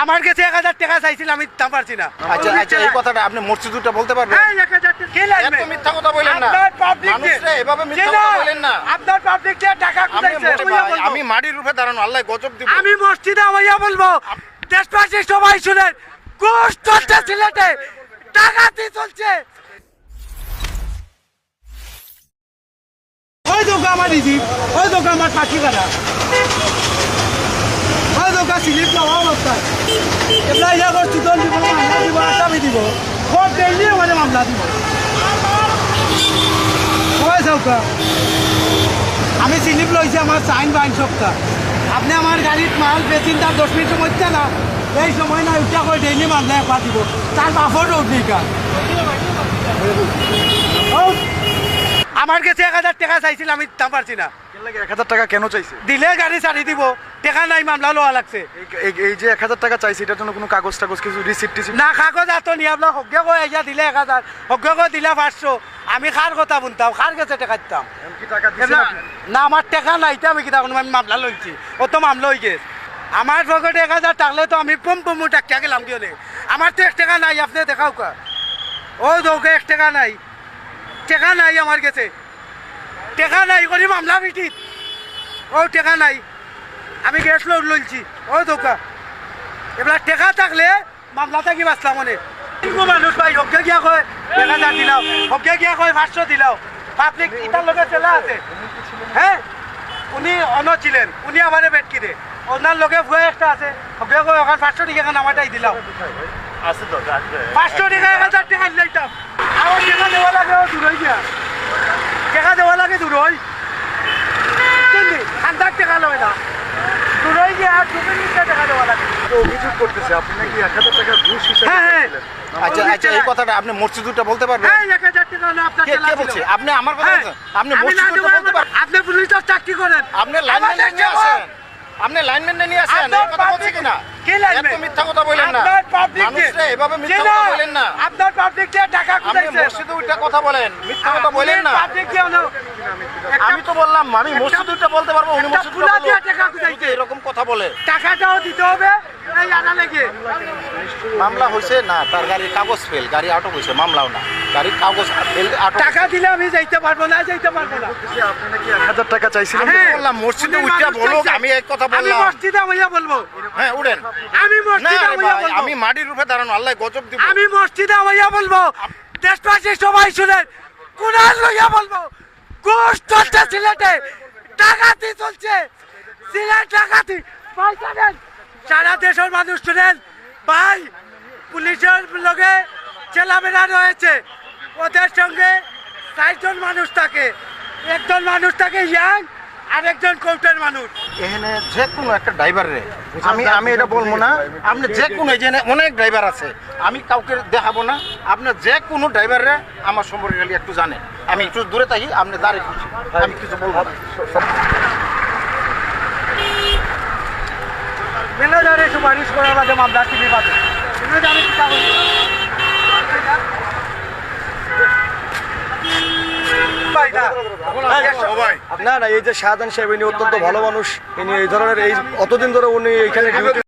আমার কাছে এক হাজার টাকা চাইছিল আমি দিতে পারছি না আচ্ছা আচ্ছা এই কথাটা আপনি মসজিদুরটা বলতে পারবেন এই এক হাজার টাকা কে লাগবে? এত মিথ্যা কথা বললেন না। আপনার public কে- এভাবে মিথ্যা কথা না? বলেন না। আপনার পাবলিক কে টাকা বলব। আমি মাটির রূপে দাঁড়ানো আল্লাহ গজব দিব আমি মসজিদে হইয়া বলব দেশবাসী সবাই শুনেন ঘুষ চলছে সিলেটে টাকাতি চলছে ওই দোকান আমার দিদি ওই দোকান আমার পাখি কাটা সিলিপ পাওয়া অবস্থায় এবার ইয়া দিব মামলা দিব আসামি দিব মানে মামলা দিব। ওই চৌকা? আমি স্লিপ লইছি আমার সাইন বাইন সপ্তাহ। আপনি আমার গাড়ির মাল বেচিন তার দশ মিনিট সময় না, এই সময় না উঠা করে ডেইলি মামলা একবার দিব। তার বাপর উঠলি কার আমার কাছে এক হাজার টাকা চাইছিল আমি দিতে পারছি না। এক হাজার টাকা কেন চাইছে? দিলে গাড়ি ছাড়ি দিব টাকা নাই মামলা লওয়া লাগছে। এই- যে এক হাজার টাকা চাইছে এটার জন্য কোনো কাগজ টাগজ কিছু রিসিপ্ট টিসিপ্ট? না কাগজ আত নি আপনার সজ্ঞ কই আইয়া দিলে এক হাজার সজ্ঞ কই দিলে পাঁচশো। আমি কার কথা শুনতাম কার কাছে টাকা দিতাম? না, আমার টাকা নাই তো আমি কিতা? আমি মামলা লইছি। ও তো মামলা হয়ে গেছে। আমার পকেটে এক হাজার টাকলে তো আমি পম পম টাকা গেলাম কি হলে আমার তো এক টাকা নাই আপনি দেখাও কা। ও দৌকে এক টাকা নাই। টাকা নাই আমার কাছে। টেকা নাই করি মামলা পিঠিত। ও টেকা নাই। আমি গ্যাস লোড লইছি ও দৌকা এবার টাকা থাকলে মামলা থাকি বাঁচলাম মনে। কিন্তু মানুষ ভাই হকে গিয়া কয়? এক হাজার দিলাও। হকে গিয়া কয়? পাঁচশো দিলাও। পাবলিক ইটার লোকের চেলা আছে। হ্যাঁ উনি অন ছিলেন। উনি আমারে বেট কিনে। ওনার লোকে ভুয়া একটা আছে। হকে কয় ওখানে পাঁচশো টাকা নামাটাই দিলাম পাঁচশো টাকা এক হাজার টাকা দিলাইতাম টাকা দেওয়া লাগে দূর হয়ে গিয়া। টাকা দেওয়া লাগে দূর হয় হাজার টাকা লয় না। দূর হয়ে গিয়া টাকা দেওয়া লাগে। তো অভিযোগ করতেছে আপনি নাকি এক হাজার টাকা ঘুষ হিসাবে হ্যাঁ, হ্যাঁ। আচ্ছা আচ্ছা এই কথাটা আপনি বলতে পারবেন? এই এক হাজার টাকা হলো আপনার কে চালা কে ছিল। বলছে? আপনি আমার কথা হ্যাঁ, আপনি বলতে পারবেন আপনি পুলিশের চাকরি করেন। আপনি জবাব। আসেন আপনি লাইনম্যান নিয়ে আসেন আপনার কথা বলছে কিনা? কে লাইনম্যান? এত মিথ্যা কথা বলেন না। আপনার public কে? মানুষরে এভাবে মিথ্যা কথা বলেন না। আপনার পাবলিক কে টাকা আপনি মসজিদে উল্টা কথা বলেন মিথ্যা কথা বলেন না। পাবলিক হলো আমি তো বললাম আমি মসজিদ উল্টা বলতে পারব উনি মসজিদ দিয়ে টাকা কুড়াইছে। এরকম কথা বলে। টাকাটাও দিতে হবে এই আনা লেগে। মামলা হয়েছে? না তার গাড়ির কাগজ ফেল গাড়ি আটক হয়েছে মামলাও না। গাড়ির কাগজ টাকা দিলে আমি যাইতে পারব না যাইতে পারব না। আপনি নাকি এক হাজার টাকা চাইছিলেন? হ্যাঁ। বললাম মসজিদে উঠা বলুক আমি এক কথা আমি বললাম। মসজিদে হইয়া বলব। হ্যাঁ উঠেন। আমি না মসজিদে হইয়া বলব। আমি মাটির রূপে দাঁড়ানো আল্লাহ গজব দিব। আমি মসজিদে হইয়া বলব। দেশবাসী সবাই শুনেন কুনাল লইয়া বলব। ঘুষ চলছে সিলেটে টাকাতি চলছে। সিলেট টাকাতি পয়সা দেন সারা দেশের মানুষ শুনেন ভাই পুলিশের লগে চেলামেলা রয়েছে। ওদের সঙ্গে চারজন মানুষ থাকে। একজন মানুষ থাকে ইয়াং আর একজন কৌটের মানুষ। এখানে যে কোনো একটা ড্রাইভার রে। আমি আমি এটা বলব না আপনি যে কোনো এখানে অনেক ড্রাইভার আছে। আমি কাউকে দেখাবো না। আপনার যে কোনো ড্রাইভার রে আমার সম্পর্কে খালি একটু জানে আমি একটু দূরে থাকি আপনি দাঁড়িয়ে আমি কিছু বলব না। ম্যানেজারে সুপারিশ করার বাদে মামলা তিনি বাদে ম্যানেজারে কি কাগজ ভাই না না না এই যে শাহজাহান সাহেব ইনি অত্যন্ত ভালো মানুষ। ইনি এই ধরনের এই অতদিন ধরে উনি এখানে ডিউটি